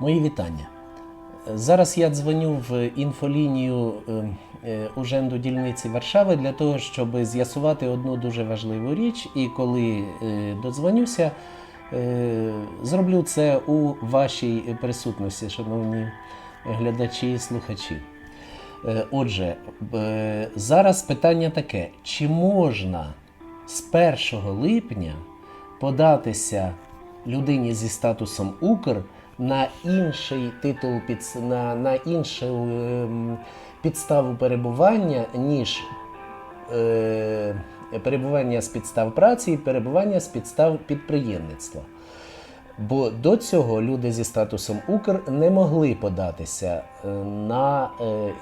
Мої вітання. Зараз я дзвоню в інфолінію е, е, Уженду дільниці Варшави для того, щоб з'ясувати одну дуже важливу річ. І коли е, додзвонюся, зроблю це у вашій присутності, шановні глядачі і слухачі. Отже, зараз питання таке: чи можна з 1 липня податися людині зі статусом Укр на інший титул під, на, на іншу ем, підставу перебування, ніж е, перебування з підстав праці і перебування з підстав підприємництва. Бо до цього люди зі статусом Укр не могли податися е, на е,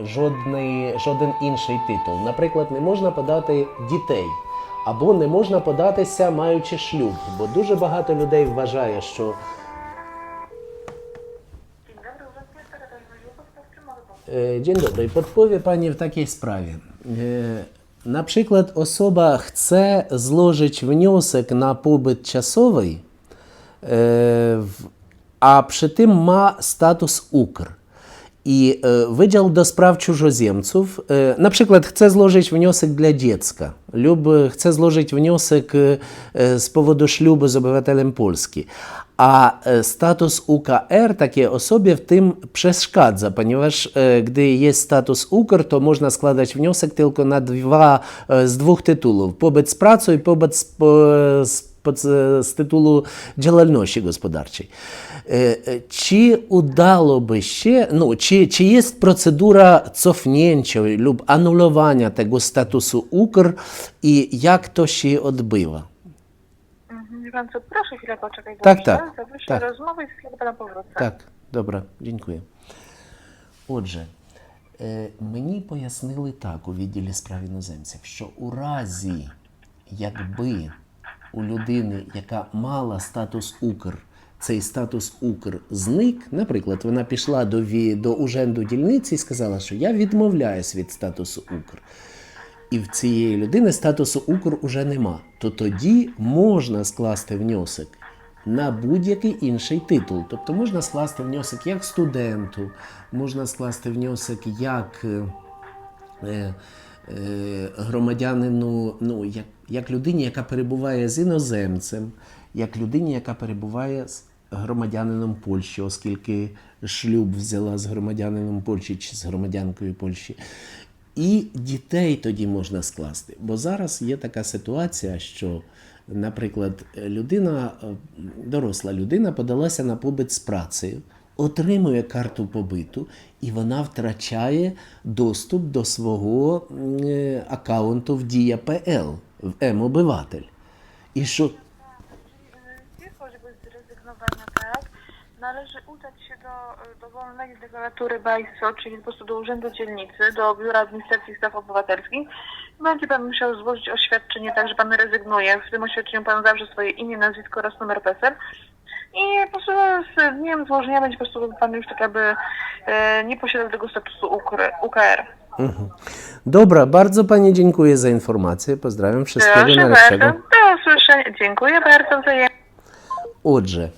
жодний, жоден інший титул. Наприклад, не можна подати дітей. Або не можна податися, маючи шлюб, бо дуже багато людей вважає, що Dzień dobry, Urząd Miasta Radomskiego. W czym mogę pomóc? Е, Dzień dobry. Podpowiem Pani w takiej sprawie. Е, Наприклад, особа chce złożyć wniosek na pobyt czasowy, e, a przy tym ma status UKR. I e, Wydział do Spraw Cudzoziemców e, na przykład chce złożyć wniosek dla dziecka lub e, chce złożyć wniosek e, z powodu ślubu z obywatelem Polski. a e, status UKR takiej osobie w tym przeszkadza, ponieważ e, gdy jest status UKR, to można składać wniosek tylko na dwa, e, z dwóch tytułów, pobyt z pracą i pobyt z, z tytułu działalności gospodarczej. Czy udałoby się, no, czy, czy jest procedura cofnięcia lub anulowania tego statusu UKR i jak to się odbywa? Wie pan co, proszę chwilę poczekać. Tak, dobrze? tak, Zapiszę tak. rozmowę i do pana powrócę. Так, добре, дякую. Отже, е, мені пояснили так у відділі справ іноземців, що у разі, якби у людини, яка мала статус Укр, цей статус Укр зник, наприклад, вона пішла до, ві- до уженду дільниці і сказала, що я відмовляюсь від статусу Укр. І в цієї людини статусу Укр уже нема, то тоді можна скласти внесок на будь-який інший титул. Тобто можна скласти внесок як студенту, можна скласти внесок як е, е, е, громадянину, ну, як, як людині, яка перебуває з іноземцем, як людині, яка перебуває з громадянином Польщі, оскільки шлюб взяла з громадянином Польщі чи з громадянкою Польщі. І дітей тоді можна скласти. Бо зараз є така ситуація, що, наприклад, людина, е, доросла людина подалася на побит з працею, отримує карту побиту, і вона втрачає доступ до свого е, аккаунту в Дія.ПЛ, в М-обиватель. І що Należy udać się do dowolnej deklaratury BAISO, czyli po prostu do Urzędu Dzielnicy, do Biura Administracji i Spraw Obywatelskich. Będzie pan musiał złożyć oświadczenie, tak, że pan rezygnuje. W tym oświadczeniu pan zawrze swoje imię, nazwisko oraz numer PESEL. I po prostu z dniem złożenia będzie po prostu pan już tak jakby e, nie posiadał tego statusu UKR. UKR. Mhm. Dobra, bardzo Pani dziękuję za informację. Pozdrawiam wszystkiego Proszę najlepszego. bardzo. Do usłyszenia. Dziękuję bardzo wzajemnie. Отже, е,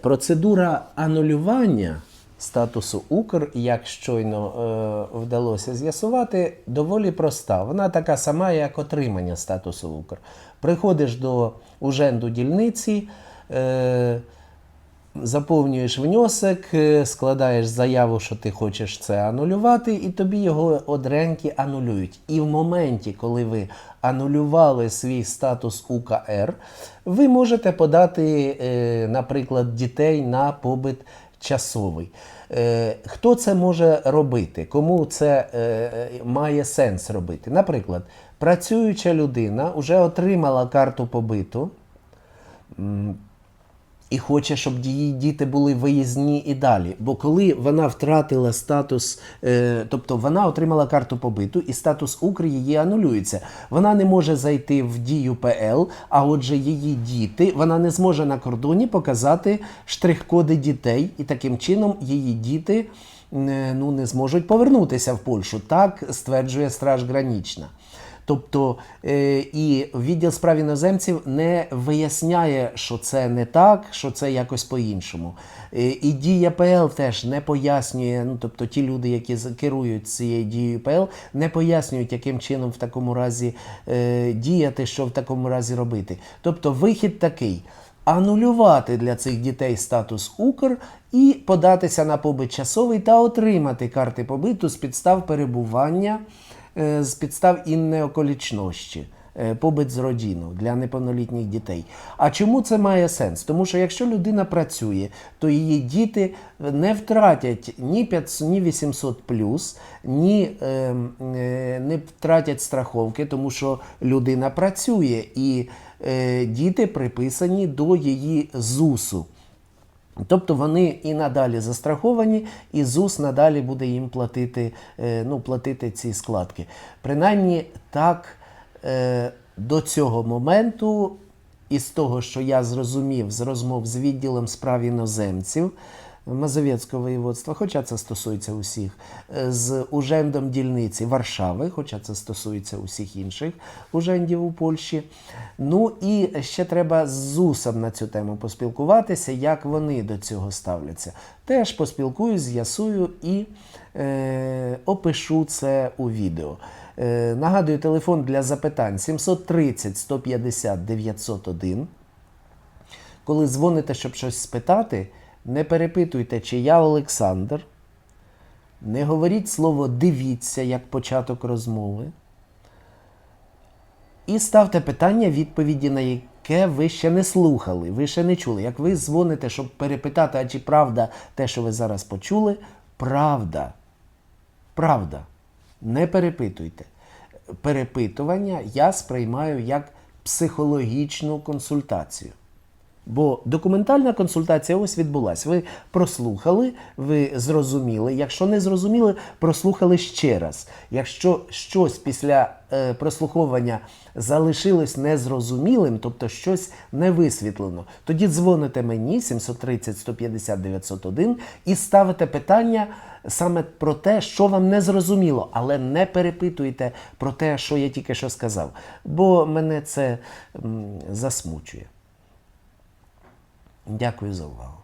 процедура анулювання статусу Укр, як щойно е, вдалося з'ясувати, доволі проста. Вона така сама, як отримання статусу Укр. Приходиш до уженду дільниці. Е, Заповнюєш внесок, е, складаєш заяву, що ти хочеш це анулювати, і тобі його одреньки анулюють. І в моменті, коли ви анулювали свій статус УКР, ви можете подати, е, наприклад, дітей на побит часовий. Е, Хто це може робити? Кому це має сенс робити? Наприклад, працююча людина вже отримала карту побиту і хоче, щоб її діти були виїзні і далі. Бо коли вона втратила статус, е, тобто вона отримала карту побиту, і статус Укр анулюється. Вона не може зайти в дію ПЛ, а отже, її діти, вона не зможе на кордоні показати штрих-коди дітей, і таким чином її діти е, ну, не зможуть повернутися в Польщу. Так стверджує Страж Гранічна. Тобто е, і відділ справ іноземців не виясняє, що це не так, що це якось по-іншому. Е, і дія ПЛ теж не пояснює, ну тобто ті люди, які керують цією дією ПЛ, не пояснюють, яким чином в такому разі е, діяти, що в такому разі робити. Тобто вихід такий. Анулювати для цих дітей статус Укр і податися на побит часовий та отримати карти побиту з підстав перебування, з підстав інної околічності, е, побит з родину для неповнолітніх дітей. А чому це має сенс? Тому що якщо людина працює, то її діти не втратять ні 500, ні 800 ні е, е, не втратять страховки, тому що людина працює і е, діти приписані до її ЗУСу. Тобто вони і надалі застраховані, і ЗУС надалі буде їм платити, е, ну, платити ці складки. Принаймні так е, до цього моменту, із того, що я зрозумів з розмов з відділом справ іноземців Мазовецького воєводства, хоча це стосується усіх, е, з ужендом дільниці Варшави, хоча це стосується усіх інших ужендів у Польщі. Ну і ще треба з ЗУСом на цю тему поспілкуватися, як вони до цього ставляться. Теж поспілкуюсь, з'ясую і е, опишу це у відео. Е, нагадую, телефон для запитань 730 150 901. Коли дзвоните, щоб щось спитати, не перепитуйте, чи я Олександр. Не говоріть слово дивіться як початок розмови. І ставте питання, відповіді на яке ви ще не слухали, ви ще не чули. Як ви дзвоните, щоб перепитати, а чи правда те, що ви зараз почули, правда. Правда. Не перепитуйте. Перепитування я сприймаю як психологічну консультацію. Бо документальна консультація ось відбулась. Ви прослухали, ви зрозуміли. Якщо не зрозуміли, прослухали ще раз. Якщо щось після е, прослуховування залишилось незрозумілим, тобто щось не висвітлено, тоді дзвоните мені 730 150 901 і ставите питання саме про те, що вам не зрозуміло, але не перепитуйте про те, що я тільки що сказав, бо мене це м, засмучує. Дякую за увагу.